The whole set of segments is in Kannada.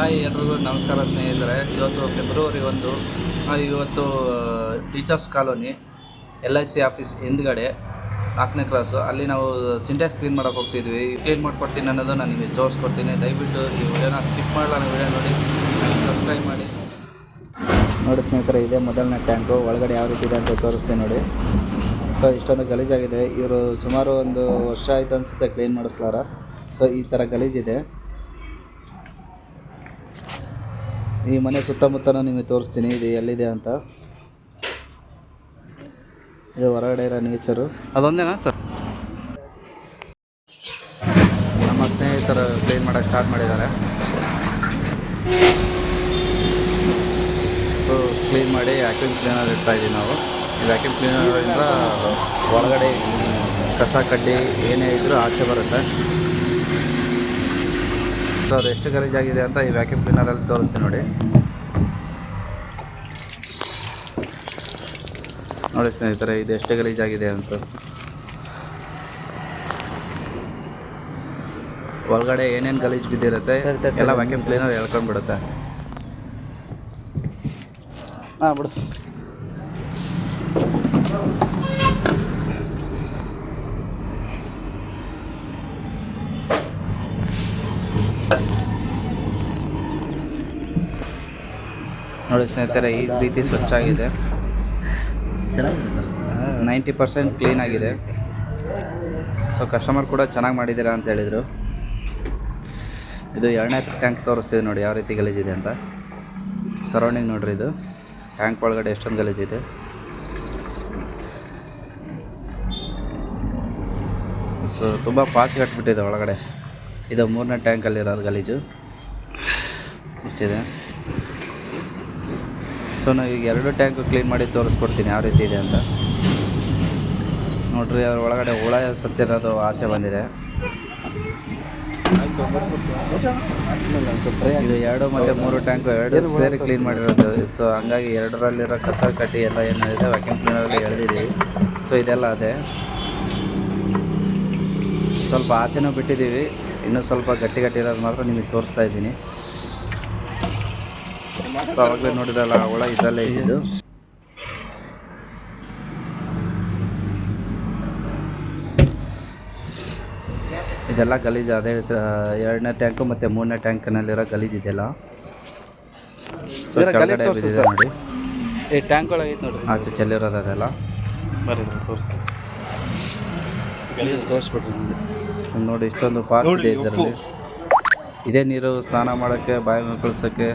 ಹಾಯ್ ಎಲ್ರಿಗೂ ನಮಸ್ಕಾರ ಸ್ನೇಹಿತರೆ. ಇವತ್ತು ಫೆಬ್ರವರಿ ಒಂದು ಇವತ್ತು teachers colony L I C office ಹಿಂದ್ಗಡೆ, ನಾಲ್ಕನೇ ಕ್ಲಾಸು ಅಲ್ಲಿ ನಾವು ಸಿಂಟ್ಯಾಕ್ಸ್ ಕ್ಲೀನ್ ಮಾಡೋಕೆ ಹೋಗ್ತಿದ್ವಿ. ಕ್ಲೀನ್ ಮಾಡ್ಕೊಡ್ತೀನಿ ಅನ್ನೋದು ನಾನು ನಿಮಗೆ ತೋರಿಸ್ಕೊಡ್ತೀನಿ. ದಯವಿಟ್ಟು ಈ ವಿಡಿಯೋನ ಸ್ಕಿಪ್ ಮಾಡಲ್ಲ ವಿಡಿಯೋ ನೋಡಿ. ಸಬ್ಸ್ಕ್ರೈಬ್ ಮಾಡಿ. ನೋಡಿ ಸ್ನೇಹಿತರೆ, ಇದೇ ಮೊದಲನೇ ಟ್ಯಾಂಕು ಒಳಗಡೆ ಯಾವ ರೀತಿ ಇದೆ ಅಂತ ತೋರಿಸ್ತೀನಿ ನೋಡಿ. ಸೊ ಇಷ್ಟೊಂದು ಗಲೀಜಾಗಿದೆ. ಇವರು ಸುಮಾರು ಒಂದು ವರ್ಷ ಆಯಿತು ಅನಿಸುತ್ತೆ ಕ್ಲೀನ್ ಮಾಡಿಸ್ಲಾರ. ಸೊ ಈ ಥರ ಗಲೀಜಿದೆ ಈ ಮನೆ ಸುತ್ತಮುತ್ತ ನಿಮಗೆ ತೋರಿಸ್ತೀನಿ ಇದು ಎಲ್ಲಿದೆ ಅಂತ. ಇದು ಹೊರಗಡೆ ಇರೋ ನೇಚರು ಅದೊಂದೇನಾ ಸರ್? ನಮ್ಮ ಸ್ನೇಹಿತರು ಕ್ಲೀನ್ ಮಾಡೋಕ್ಕೆ ಸ್ಟಾರ್ಟ್ ಮಾಡಿದ್ದಾರೆ. ಸೊ ಕ್ಲೀನ್ ಮಾಡಿ ವ್ಯಾಕ್ಯೂಮ್ ಕ್ಲೀನರ್ ಇಡ್ತಾ ಇದ್ದೀವಿ ನಾವು. ಈ ವ್ಯಾಕ್ಯೂಮ್ ಕ್ಲೀನರಿಂದ ಒಳಗಡೆ ಕಸ ಕಡ್ಡಿ ಏನೇ ಇದ್ರೂ ಆಚೆ ಬರುತ್ತೆ. ಸೊ ಅದು ಎಷ್ಟು ಗಲೀಜಾಗಿದೆ ಅಂತ ಈ ವ್ಯಾಕ್ಯೂಮ್ ಕ್ಲೀನರಲ್ಲಿ ತೋರಿಸ್ತೀನಿ ನೋಡಿ. ನೋಡಿ ಸ್ನೇಹಿತರೆ ಇದು ಎಷ್ಟು ಗಲೀಜಾಗಿದೆ ಅಂತ. ಒಳಗಡೆ ಏನೇನು ಗಲೀಜು ಬಿದ್ದಿರುತ್ತೆ ಎಲ್ಲ ವ್ಯಾಕ್ಯೂಮ್ ಕ್ಲೀನರ್ ಹೇಳ್ಕೊಂಡ್ಬಿಡುತ್ತೆ. ಹಾಂ ಬಿಡು. ನೋಡಿ ಸ್ನೇಹಿತರೆ ಈ ರೀತಿ ಸ್ವಚ್ಛ ಆಗಿದೆ. ನೈಂಟಿ ಪರ್ಸೆಂಟ್ ಕ್ಲೀನ್ ಆಗಿದೆ. ಸೊ ಕಸ್ಟಮರ್ ಕೂಡ ಚೆನ್ನಾಗಿ ಮಾಡಿದ್ದೀರಾ ಅಂತ ಹೇಳಿದರು. ಇದು ಎರಡನೇ ಟ್ಯಾಂಕ್ ತೋರಿಸ್ತಿದೆ ನೋಡಿ ಯಾವ ರೀತಿ ಗಲೀಜಿದೆ ಅಂತ. ಸರೌಂಡಿಂಗ್ ನೋಡ್ರಿ ಇದು. ಟ್ಯಾಂಕ್ ಒಳಗಡೆ ಎಷ್ಟೊಂದು ಗಲೀಜಿದೆ ಸೊ ತುಂಬ ಪಾಚ್ ಕಟ್ಬಿಟ್ಟಿದೆ ಒಳಗಡೆ. ಇದು ಮೂರನೇ ಟ್ಯಾಂಕಲ್ಲಿರೋದು ಗಲೀಜು. ಇಷ್ಟಿದೆ. ಸೊ ನಾವು ಈಗ ಎರಡು ಟ್ಯಾಂಕು ಕ್ಲೀನ್ ಮಾಡಿ ತೋರಿಸ್ಕೊಡ್ತೀನಿ ಯಾವ ರೀತಿ ಇದೆ ಅಂತ. ನೋಡ್ರಿ ಅದ್ರ ಒಳಗಡೆ ಹುಳ ಸತ್ತಿರೋದು ಆಚೆ ಬಂದಿದೆ. ಇದು ಎರಡು ಮತ್ತು ಮೂರು ಟ್ಯಾಂಕು ಎರಡು ಸೇರಿ ಕ್ಲೀನ್ ಮಾಡಿರೋದು. ಸೊ ಹಂಗಾಗಿ ಎರಡರಲ್ಲಿರೋ ಕಸ ಕಡ್ಡಿ ಎಲ್ಲ ಏನಿದೆ ವ್ಯಾಕ್ಯೂಮ್ ಕ್ಲೀನರಲ್ಲಿ ಎಳೆದಿದ್ದೀವಿ. ಸೊ ಇದೆಲ್ಲ ಅದೇ. ಸ್ವಲ್ಪ ಆಚೆನೂ ಬಿಟ್ಟಿದ್ದೀವಿ. ಇನ್ನೂ ಸ್ವಲ್ಪ ಗಟ್ಟಿ ಗಟ್ಟಿ ಇರೋದು ಮಾತ್ರ ನಿಮಗೆ ತೋರಿಸ್ತಾ ಇದ್ದೀನಿ. ಸೊ ಅವಾಗಲೇ ನೋಡಿರಲ್ಲ ಅವಳ ಹುಳ ಇದರಲ್ಲೇ ಇದ್ದಿದ್ದು. ಇದೆಲ್ಲ ಗಲೀಜು ಅದೇ ಎರಡನೇ ಟ್ಯಾಂಕು ಮತ್ತು ಮೂರನೇ ಟ್ಯಾಂಕ್ನಲ್ಲಿರೋ ಗಲೀಜು ಇದೆಲ್ಲ. ನೋಡಿ. ಈ ಟ್ಯಾಂಕ್ ಒಳಗೆ ನೋಡಿ ಆಚೆ ಚೆಲ್ಲಿರೋದು ಅದೆಲ್ಲ. ಬರ್ರಿ ತೋರಿಸಿ. ಗಲೀಜು ತೋರಿಸ್ಬಿಟ್ರಿ ಇನ್ನು ನೋಡಿ ಇಷ್ಟೊಂದು ಪಾರ್ಕ್ ಇದೆ ಇದರಲ್ಲಿ. ಇದೇ ನೀರು ಸ್ನಾನ ಮಾಡೋಕ್ಕೆ ಬಾಯಿ ಮುಕ್ಕಳಿಸೋಕ್ಕೆ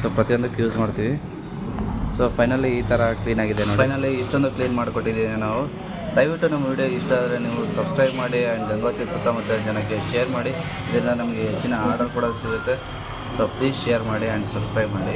ಸೊ ಪ್ರತಿಯೊಂದಕ್ಕೆ ಯೂಸ್ ಮಾಡ್ತೀವಿ. ಸೊ ಫೈನಲಿ ಈ ಥರ ಕ್ಲೀನ್ ಆಗಿದೆ ನೋಡಿ. ಫೈನಲಿ ಇಷ್ಟೊಂದು ಕ್ಲೀನ್ ಮಾಡಿಕೊಟ್ಟಿದ್ದೀವಿ ನಾವು. ದಯವಿಟ್ಟು ನಮ್ಮ ವಿಡಿಯೋ ಇಷ್ಟ ಆದರೆ ನೀವು ಸಬ್ಸ್ಕ್ರೈಬ್ ಮಾಡಿ ಆ್ಯಂಡ್ ಗಂಗೋತ್ರಿ ಸುತ್ತಮುತ್ತ ಜನಕ್ಕೆ ಶೇರ್ ಮಾಡಿ. ಇದರಿಂದ ನಮಗೆ ಹೆಚ್ಚಿನ ಆರ್ಡರ್ ಕೂಡ ಸಿಗುತ್ತೆ. ಸೊ ಪ್ಲೀಸ್ ಶೇರ್ ಮಾಡಿ ಆ್ಯಂಡ್ ಸಬ್ಸ್ಕ್ರೈಬ್ ಮಾಡಿ.